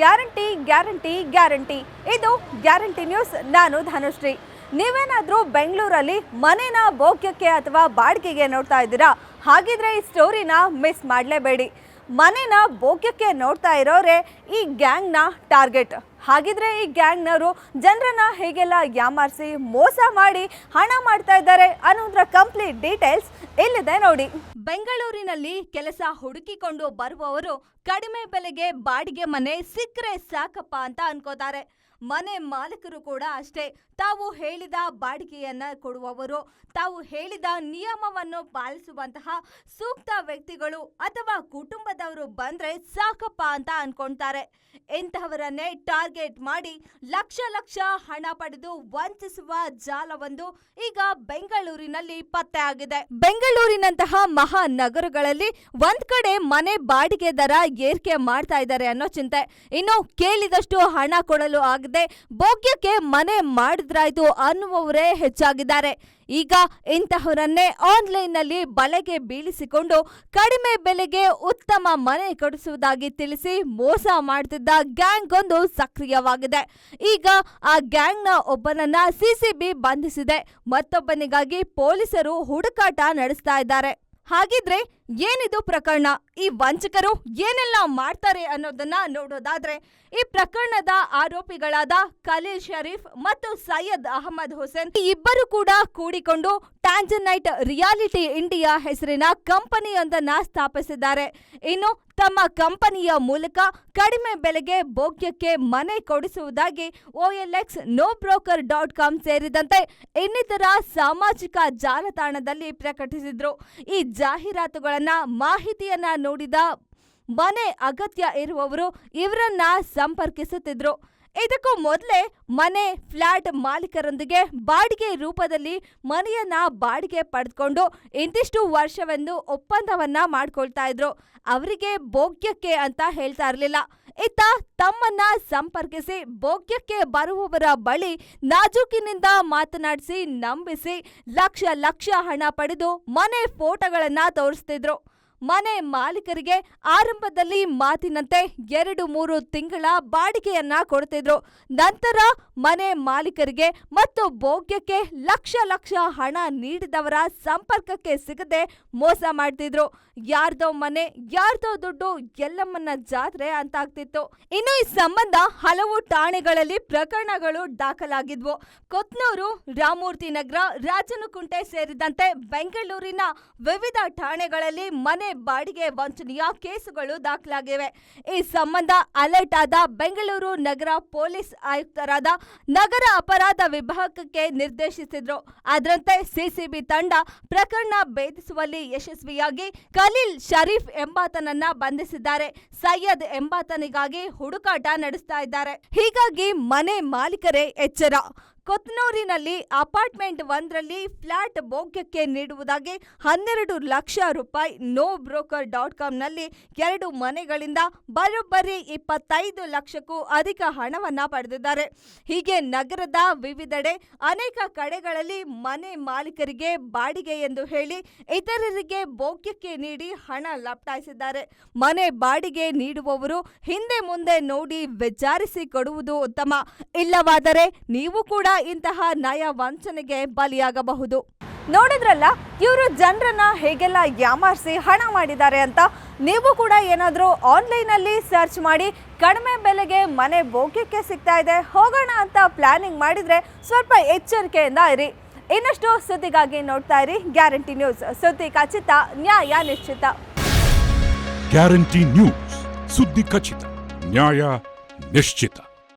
Guarantee guarantee guarantee. ಇದು guarantee news, ನಾನು ಧನುಶ್ರೀ ನೀವೇನಾದರೂ ಬೆಂಗಳೂರಲ್ಲಿ ಮನೆನ ಭೋಗ್ಯಕ್ಕೆ ಅಥವಾ ಬಾಡಿಗೆಗೆ ನೋಡ್ತಾ ಇದ್ದೀರಾ? ಹಾಗಿದ್ರೆ ಈ ಸ್ಟೋರಿನ ಮಿಸ್ ಮಾಡಲೇಬೇಡಿ. ಮನೆನ ಭೋಗ್ಯಕ್ಕೆ ನೋಡ್ತಾ ಇರೋರೆ ಈ ಗ್ಯಾಂಗ್ನ ಟಾರ್ಗೆಟ್. ಹಾಗಿದ್ರೆ ಈ ಗ್ಯಾಂಗ್ನವರು ಜನರನ್ನ ಹೇಗೆಲ್ಲ ಯಾಮಾರಿಸಿ ಮೋಸ ಮಾಡಿ ಹಣ ಮಾಡ್ತಾ ಇದ್ದಾರೆ ಅನ್ನೋದ್ರ ಕಂಪ್ಲೀಟ್ ಡೀಟೇಲ್ಸ್ ಇಲ್ಲಿದೆ ನೋಡಿ. ಬೆಂಗಳೂರಿನಲ್ಲಿ ಕೆಲಸ ಹುಡುಕಿಕೊಂಡು ಬರುವವರು ಕಡಿಮೆ ಬೆಲೆಗೆ ಬಾಡಿಗೆ ಮನೆ ಸಿಕ್ಕರೆ ಸಾಕಪ್ಪ ಅಂತ ಅನ್ಕೋತಾರೆ. ಮನೆ ಮಾಲೀಕರು ಕೂಡ ಅಷ್ಟೇ. ತಾವು ಹೇಳಿದ ಬಾಡಿಗೆಯನ್ನ ಕೊಡುವವರು, ತಾವು ಹೇಳಿದ ನಿಯಮವನ್ನು ಪಾಲಿಸುವಂತಹ ಸೂಕ್ತ ವ್ಯಕ್ತಿಗಳು ಅಥವಾ ಕುಟುಂಬದವರು ಬಂದ್ರೆ ಸಾಕಪ್ಪ ಅಂತ ಅನ್ಕೊಂತಾರೆ ಇಂತಹವರನ್ನೇ ಟಾರ್ಗೆಟ್ ಮಾಡಿ ಲಕ್ಷ ಲಕ್ಷ ಹಣ ಪಡೆದು ವಂಚಿಸುವ ಜಾಲವೊಂದು ಈಗ ಬೆಂಗಳೂರಿನಲ್ಲಿ ಪತ್ತೆ ಆಗಿದೆ. ಬೆಂಗಳೂರಿನಂತಹ ಮಹಾನಗರಗಳಲ್ಲಿ ಒಂದ್ ಕಡೆ ಮನೆ ಬಾಡಿಗೆ ದರ ಏರಿಕೆ ಮಾಡ್ತಾ ಇದ್ದಾರೆ ಅನ್ನೋ ಚಿಂತೆ. ಇನ್ನು ಕೇಳಿದಷ್ಟು ಹಣ ಕೊಡಲು ಆಗದೆ. ಭೋಗ್ಯಕ್ಕೆ ಮನೆ ಮಾಡಿದ್ರಾಯ್ತು ಅನ್ನುವವರೇ ಹೆಚ್ಚಾಗಿದ್ದಾರೆ. ಈಗ ಇಂತಹವರನ್ನೇ ಆನ್ಲೈನ್ನಲ್ಲಿ ಬಲೆಗೆ ಬೀಳಿಸಿಕೊಂಡು ಕಡಿಮೆ ಬೆಲೆಗೆ ಉತ್ತಮ ಮನೆ ಕೊಡಿಸುವುದಾಗಿ ತಿಳಿಸಿ ಮೋಸ ಮಾಡ್ತಿದ್ದ ಗ್ಯಾಂಗ್ ಒಂದು ಸಕ್ರಿಯವಾಗಿದೆ. ಈಗ ಆ ಗ್ಯಾಂಗ್ನ ಒಬ್ಬನನ್ನ ಸಿಸಿಬಿ ಬಂಧಿಸಿದೆ. ಮತ್ತೊಬ್ಬನಿಗಾಗಿ ಪೊಲೀಸರು ಹುಡುಕಾಟ ನಡೆಸ್ತಾ ಇದ್ದಾರೆ. ಹಾಗಿದ್ರೆ ಏನಿದು ಪ್ರಕರಣ? ಈ ವಂಚಕರು ಏನೆಲ್ಲ ಮಾಡ್ತಾರೆ ಅನ್ನೋದನ್ನ ನೋಡೋದಾದ್ರೆ, ಈ ಪ್ರಕರಣದ ಆರೋಪಿಗಳಾದ ಖಲೀಲ್ ಶರೀಫ್ ಮತ್ತು ಸೈಯದ್ ಅಹಮದ್ ಹುಸೇನ್ ಇಬ್ಬರು ಕೂಡ ಕೂಡಿಕೊಂಡು ಟ್ಯಾಂಜನೈಟ್ ರಿಯಾಲಿಟಿ ಇಂಡಿಯಾ ಹೆಸರಿನ ಕಂಪನಿಯೊಂದನ್ನ ಸ್ಥಾಪಿಸಿದ್ದಾರೆ. ಇನ್ನು ತಮ್ಮ ಕಂಪನಿಯ ಮೂಲಕ ಕಡಿಮೆ ಬೆಲೆಗೆ ಭೋಗ್ಯಕ್ಕೆ ಮನೆ ಕೊಡಿಸುವುದಾಗಿ OLX no broker dot com ಸೇರಿದಂತೆ ಇನ್ನಿತರ ಸಾಮಾಜಿಕ ಜಾಲತಾಣದಲ್ಲಿ ಪ್ರಕಟಿಸಿದ್ರು. ಈ ಜಾಹೀರಾತುಗಳನ್ನ ಮಾಹಿತಿಯನ್ನ ನೋಡಿದ ಮನೆ ಅಗತ್ಯ ಇರುವವರು ಇವರನ್ನ ಸಂಪರ್ಕಿಸುತ್ತಿದ್ರು. ಇದಕ್ಕೂ ಮೊದಲೇ ಮನೆ, ಫ್ಲಾಟ್ ಮಾಲೀಕರೊಂದಿಗೆ ಬಾಡಿಗೆ ರೂಪದಲ್ಲಿ ಮನೆಯನ್ನ ಬಾಡಿಗೆ ಪಡೆದುಕೊಂಡು ಇಂತಿಷ್ಟು ವರ್ಷವೆಂದು ಒಪ್ಪಂದವನ್ನ ಮಾಡ್ಕೊಳ್ತಾ ಇದ್ರು. ಅವರಿಗೆ ಭೋಗ್ಯಕ್ಕೆ ಅಂತ ಹೇಳ್ತಾ ಇರಲಿಲ್ಲ. ಇತ್ತ ತಮ್ಮನ್ನ ಸಂಪರ್ಕಿಸಿ, ಭೋಗ್ಯಕ್ಕೆ ಬರುವವರ ಬಳಿ ನಾಜೂಕಿನಿಂದ ಮಾತನಾಡಿಸಿ, ನಂಬಿಸಿ ಲಕ್ಷ ಲಕ್ಷ ಹಣ ಪಡೆದು ಮನೆ ಫೋಟೋಗಳನ್ನ ತೋರಿಸ್ತಿದ್ರು. ಮನೆ ಮಾಲೀಕರಿಗೆ ಆರಂಭದಲ್ಲಿ ಮಾತಿನಂತೆ ಎರಡು ಮೂರು ತಿಂಗಳ ಬಾಡಿಗೆಯನ್ನ ಕೊಡ್ತಿದ್ರು. ನಂತರ ಮನೆ ಮಾಲೀಕರಿಗೆ ಮತ್ತು ಭೋಗ್ಯಕ್ಕೆ ಲಕ್ಷ ಲಕ್ಷ ಹಣ ನೀಡಿದವರ ಸಂಪರ್ಕಕ್ಕೆ ಸಿಗದೆ ಮೋಸ ಮಾಡ್ತಿದ್ರು. ಯಾರ್ದೋ ಮನೆ, ಯಾರ್ದೋ ದುಡ್ಡು ಎಲ್ಲಮ್ಮನ ಜಾತ್ರೆ ಅಂತಾಗ್ತಿತ್ತು. ಇನ್ನು ಈ ಸಂಬಂಧ ಹಲವು ಠಾಣೆಗಳಲ್ಲಿ ಪ್ರಕರಣಗಳು ದಾಖಲಾಗಿದ್ವು. ಕೊತ್ನೂರು ರಾಮೂರ್ತಿ ನಗರ ರಾಜನಕುಂಟೆ ಸೇರಿದಂತೆ ಬೆಂಗಳೂರಿನ ವಿವಿಧ ಠಾಣೆಗಳಲ್ಲಿ ಮನೆ ಬಾಡಿಗೆ ವಂಚನೆಯ ಕೇಸುಗಳು ದಾಖಲಾಗಿವೆ. ಈ ಸಂಬಂಧ ಅಲರ್ಟ್ ಆದ ಬೆಂಗಳೂರು ನಗರ ಪೊಲೀಸ್ ಆಯುಕ್ತರಾದ ನಗರ ಅಪರಾಧ ವಿಭಾಗಕ್ಕೆ ನಿರ್ದೇಶಿಸಿದ್ರು. ಅದರಂತೆ ಸಿಸಿಬಿ ತಂಡ ಪ್ರಕರಣ ಭೇದಿಸುವಲ್ಲಿ ಯಶಸ್ವಿಯಾಗಿ ಖಲೀಲ್ ಶರೀಫ್ ಎಂಬಾತನನ್ನ ಬಂಧಿಸಿದ್ದಾರೆ. ಸೈಯದ್ ಎಂಬಾತನಿಗಾಗಿ ಹುಡುಕಾಟ ನಡೆಸ್ತಾ ಇದ್ದಾರೆ. ಹೀಗಾಗಿ ಮನೆ ಮಾಲೀಕರೇ ಎಚ್ಚರ. ಕೊತ್ನೂರಿನಲ್ಲಿ ಅಪಾರ್ಟ್ಮೆಂಟ್ ಒಂದರಲ್ಲಿ ಫ್ಲಾಟ್ ಭೋಗ್ಯಕ್ಕೆ ನೀಡುವುದಾಗಿ ಹನ್ನೆರಡು ಲಕ್ಷ ರೂಪಾಯಿ ನೋ ಬ್ರೋಕರ್ ಡಾಟ್ ಕಾಮ್ನಲ್ಲಿ ಎರಡು ಮನೆಗಳಿಂದ ಬರೋಬ್ಬರಿ ಇಪ್ಪತ್ತೈದು ಲಕ್ಷಕ್ಕೂ ಅಧಿಕ ಹಣವನ್ನು ಪಡೆದಿದ್ದಾರೆ. ಹೀಗೆ ನಗರದ ವಿವಿಧೆಡೆ ಅನೇಕ ಕಡೆಗಳಲ್ಲಿ ಮನೆ ಮಾಲೀಕರಿಗೆ ಬಾಡಿಗೆ ಎಂದು ಹೇಳಿ ಇತರರಿಗೆ ಭೋಗ್ಯಕ್ಕೆ ನೀಡಿ ಹಣ ಲಪ್ಟಾಯಿಸಿದ್ದಾರೆ ಮನೆ ಬಾಡಿಗೆ ನೀಡುವವರು ಹಿಂದೆ ಮುಂದೆ ನೋಡಿ ವಿಚಾರಿಸಿ ಕೊಡುವುದು ಉತ್ತಮ. ಇಲ್ಲವಾದರೆ ನೀವು ಕೂಡ ಇಂತಹ ನಯ ವಂಚನೆಗೆ ಬಲಿಯಾಗಬಹುದು. ನೋಡಿದ್ರಲ್ಲ, ಇವರು ಜನರನ್ನ ಹೇಗೆಲ್ಲ ಯಾಮಾರಿಸಿ ಹಣ ಮಾಡಿದ್ದಾರೆ ಅಂತ? ನೀವು ಕೂಡ ಏನಾದರೂ ಆನ್ಲೈನಲ್ಲಿ ಸರ್ಚ್ ಮಾಡಿ, ಕಡಿಮೆ ಬೆಲೆಗೆ ಮನೆ ಬೋಗ್ಯಕ್ಕೆ ಸಿಗ್ತಾ ಇದೆ, ಹೋಗೋಣ ಅಂತ ಪ್ಲಾನಿಂಗ್ ಮಾಡಿದ್ರೆ ಸ್ವಲ್ಪ ಎಚ್ಚರಿಕೆಯಿಂದ ಇರಿ. ಇನ್ನಷ್ಟು ಸುದ್ದಿಗಾಗಿ ನೋಡ್ತಾ ಇರಿ ಗ್ಯಾರಂಟಿ ನ್ಯೂಸ್. ಸುದ್ದಿ ಖಚಿತ, ನ್ಯಾಯ ನಿಶ್ಚಿತ. ಗ್ಯಾರಂಟಿ ನ್ಯೂಸ್, ಸುದ್ದಿ ಖಚಿತ, ನ್ಯಾಯ ನಿಶ್ಚಿತ.